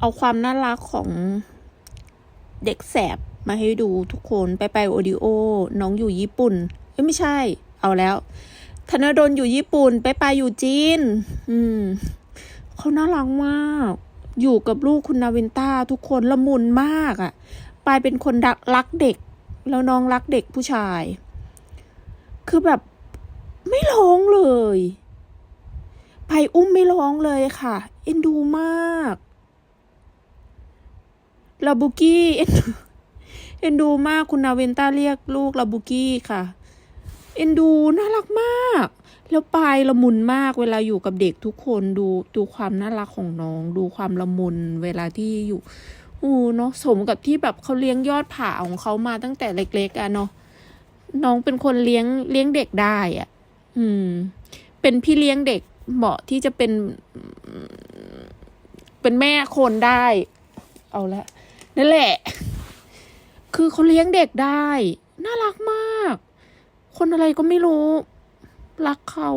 เอาความน่ารักของเด็กแสบมาให้ดูทุกคนไปไปโอดิโอ น้องอยู่ญี่ปุ่นเอ้ยไม่ใช่ เอาแล้ว ธนดลอยู่ญี่ปุ่น ไปไปอยู่จีน อืมเขาน่ารักมาก อยู่กับลูกคุณนาวินต้าทุกคนละมุนมากอะ่ะปายเป็นคนรักรักเด็ก แล้วน้องรักเด็กผู้ชาย คือแบบไม่ร้องเลยไผ่อุ้มไม่ร้องเลยค่ะ เอ็นดูมาก ลาบุกี้เอ็นดูเอ็นดูมากคุณนาเวนต้าเรียกลูกลาบุกี้ค่ะ เอ็นดูน่ารักมาก แล้วปลายละมุนมากเวลาอยู่กับเด็กทุกคนดูดูความน่ารักของน้อง ดูความละมุนเวลาที่อยู่โอ้เนาะสมกับที่แบบเขาเลี้ยงยอดผ่าของเขามาตั้งแต่เล็กๆอะเนาะน้องเป็นคนเลี้ยงเลี้ยงเด็กได้อะ อืม เป็นพี่เลี้ยงเด็กเหมาะที่จะเป็น เป็นแม่คนได้ เอาละ นั่นแหละ คือเขาเลี้ยงเด็กได้ น่ารักมาก คนอะไรก็ไม่รู้ รักเขา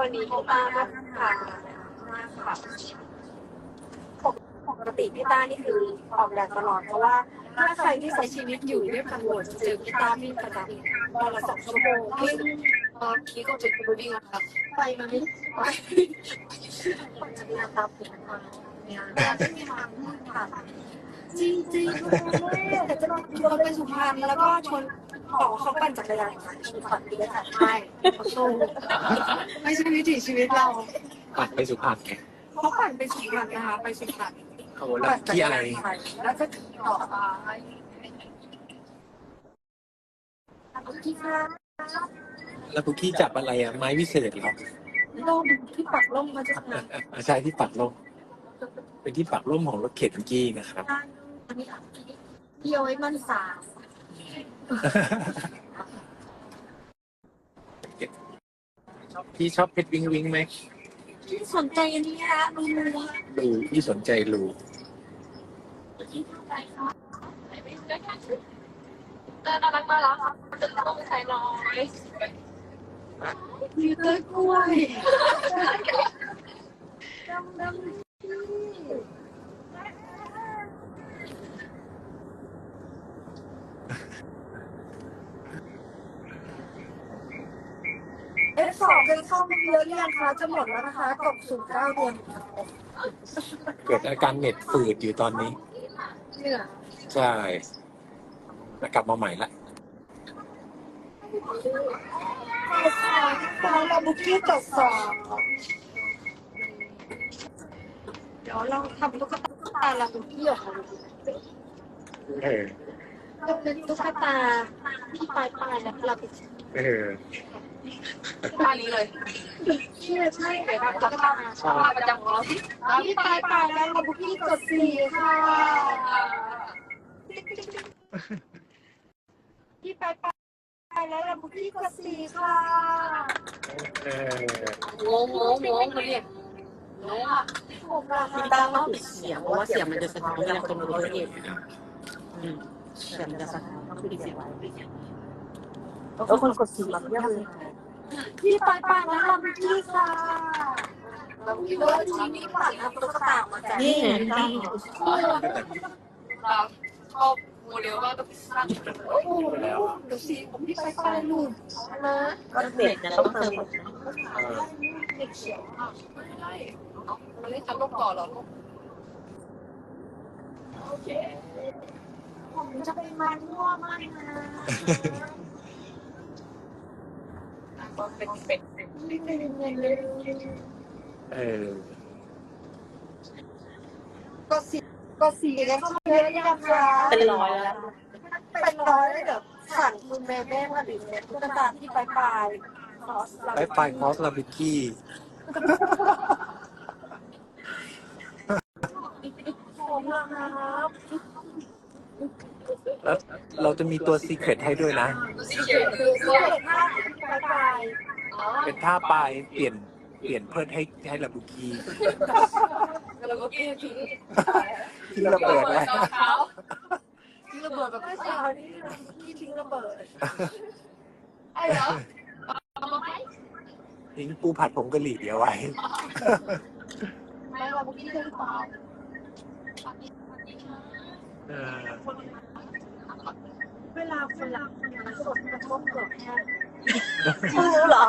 วันนี้พี่ต้ามาค่ะมาค่ะปกติพี่ต้านี่คือออกแดดตลอดเพราะว่าถ้าใครที่ใช้ชีวิตอยู่ด้วยพันโหดเจอพี่ต้าวิ่งประจำวันละสองชั่วโมงวิ่ง ตอนทีก็จะไปวิ่งอะคะไปมาไม่ไปปั่นจักรยานตามผิวมาเนี่ยไม่มีทางค่ะจริงจริงแต่จะโดนไปสุพรรณแล้วก็ชนบอกว่าเขาปั่นจักรยานชนฝันดีค่ะใช่เขาโชว์ไม่ใช่วิถีชีวิตเราปัดไปสุพรรณไงเขาปั่นไปสุพรรณนะคะไปสุพรรณเขาแล้วที่อะไรแล้วก็ต่อไปที่ค่ะ แล้วคุกกี้จับอะไรอะไม้วิเศษเหรอร่มที่ปักร่มมาจะมาอะใช่ที่ปักล่มเป็นที่ปักล่มของรถเข็นเมื่อกี้นะครับอันนี้ที่เอาไว้มันสาพี่ชอบเพชรวิงวิงไหมที่สนใจอันนี้ฮะดูดูรูพี่สนใจรูเตอร์น่ารักน่ารักจะต้องใช้น้อย มีเตอร์กล้วยดำดำเอฟสองเป็นเข้ามาเยอะหรือยังคะจะหมดแล้วนะคะกบศูนย์เก้าเดือนเกิดอาการเน็ตฝืดอยู่ตอนนี้เหนื่อยใช่แล้วกลับมาใหม่ละ ตอนเราบุกกี้จบสอบเดี๋ยวเราทำตุ๊กตาลาบุกกี้ออกมาเออจะเป็นตุ๊กตาที่ปลายปลายแล้วเราไปเออปลายนี้เลยใช่ใช่ไหมครับตุ๊กตาประจำของเราที่ปลายปลายแล้วเราบุกกี้กดสี่ค่ะที่ปลายปลาย ไปแล้วเราบุกี้กดสี่ค่ะ เอองงงงงงเลยเนี่ยผมราคาพี่ต้าต้องปิดเสียงเพราะว่าเสียงมันจะสะท้อนเวลาคนดูตัวเองอืมเสียงมันจะสะท้อนต้องปิดเสียงไว้แล้วคนกดสี่หลังเยอะเลยพี่ปลายปลายแล้วเราบุกกี้ค่ะเราบุกกี้ว่าที่นี้ปัดเอาตุ๊กตามาแจกนี่ไงพี่ต้าชอบ โมเดลว่าต้องสร้างโอ้โหดูสิผมพี่ปลายปลายหลุดนะก็เด็กจะต้องเติมเออเด็กเขียวไม่ได้มันเล่นทำลูกต่อเหรอโอเค ผมจะไปมันมั่วมากนะเป็นเป็ดเป็นเป็ดเออก็สี ก็สีกันเข้ามาเยอะยังคะเป็นร้อยแล้ว เป็นร้อยเลยเดี๋ยวสั่งคุณแม่แม่มาดิเนี่ยตุ๊กตาที่ปลายปลายคอสเราไปไปคอสลาบิกี้ผมนะครับแล้วเราจะมีตัวซีเครตให้ด้วยนะสีเขียวคือเสื้อผ้าปลายปลายอ๋อเป็นท่าปลายเปลี่ยน เปลี่ยนเพิร์ดให้ให้ลาบุกีลาบุกีทิ้งทิ้งระเบิดไปทิ้งระเบิดแบบเม่ชานี่ที่ทิ้งระเบิดไอ้เหรอเอามาไหมทิ้งปูผัดผงกะหรี่เดียวไว้ไม่ลาบุกี้เพิ่งตาเวลาคนรักคนรัสดกระทบเกิดแค่รู้เหรอ